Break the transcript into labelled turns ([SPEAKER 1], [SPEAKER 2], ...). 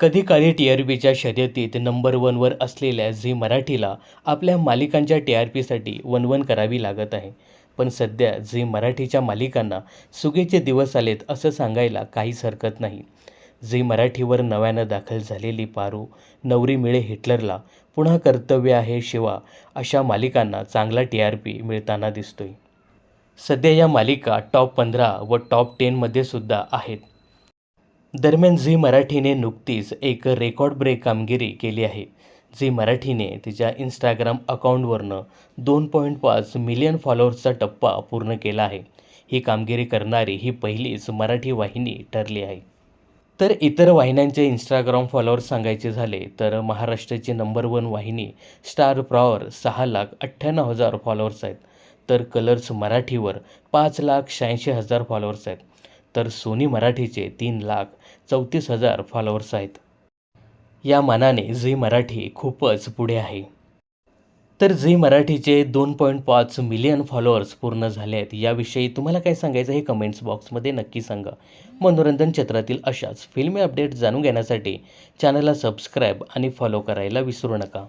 [SPEAKER 1] कधी काळी T R पीच्या शर्यतीत नंबर वनवर असलेल्या झी मराठीला आपल्या मालिकांच्या टी आर पीसाठी वणवण करावी लागत आहे. पण सध्या झी मराठीच्या मालिकांना सुगीचे दिवस आलेत असं सांगायला काहीच हरकत नाही. झी मराठीवर नव्यानं दाखल झालेली पारू नवरी मिळे हिटलरला पुन्हा कर्तव्य आहे शिवा अशा मालिकांना चांगला टी आर पी मिळताना दिसतोय. सध्या या मालिका टॉप पंधरा व टॉप टेनमध्ये सुद्धा आहेत. दरम्यान झी मराठीने नुकतीच एक रेकॉर्ड ब्रेक कामगिरी केली आहे. झी मराठीने तिच्या इंस्टाग्राम अकाउंटवरनं दोन पॉईंट पाच मिलियन फॉलोअर्सचा टप्पा पूर्ण केला आहे. ही कामगिरी करणारी ही पहिलीच मराठी वाहिनी ठरली आहे. तर इतर वाहिन्यांचे इंस्टाग्राम फॉलोअर्स सांगायचे झाले तर महाराष्ट्राची नंबर वन वाहिनी स्टार प्रॉवर सहा लाख अठ्ठ्याण्णव हजार फॉलोअर्स आहेत. तर कलर्स मराठीवर पाच लाख शहाऐंशी हजार फॉलोअर्स आहेत. तर सोनी मराठीचे तीन लाख चौतीस हजार फॉलोअर्स आहेत. या मानाने झी मराठी खूपच पुढे आहे. तर झी मराठीचे दोन पॉईंट पाच मिलियन फॉलोअर्स पूर्ण झाले आहेत. याविषयी तुम्हाला काय सांगायचं हे कमेंट्स बॉक्समध्ये नक्की सांगा. मनोरंजन क्षेत्रातील अशाच फिल्मी अपडेट जाणून घेण्यासाठी चॅनलला सबस्क्राईब आणि फॉलो करायला विसरू नका.